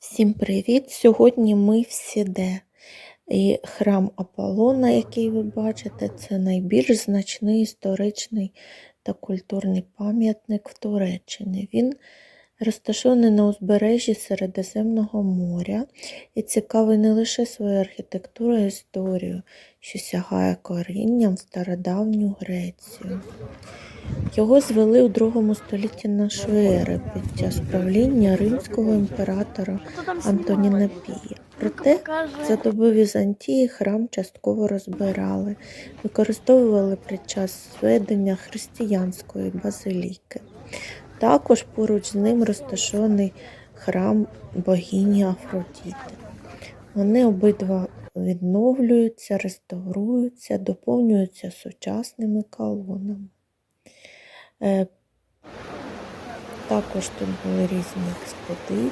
Всім привіт! Сьогодні ми в Сіде. І храм Аполлона, який ви бачите, це найбільш значний історичний та культурний пам'ятник в Туреччині. Він розташований на узбережжі Середземного моря і цікавий не лише своєю архітектурою і історією, що сягає корінням в стародавню Грецію. Його звели у другому столітті нашої ери під час правління римського імператора Антоніна Пія. Проте за доби Візантії храм частково розбирали, використовували під час зведення християнської базиліки. Також поруч з ним розташований храм богині Афродіти. Вони обидва відновлюються, реставруються, доповнюються сучасними колонами. Е, Також тут були різні експедиції.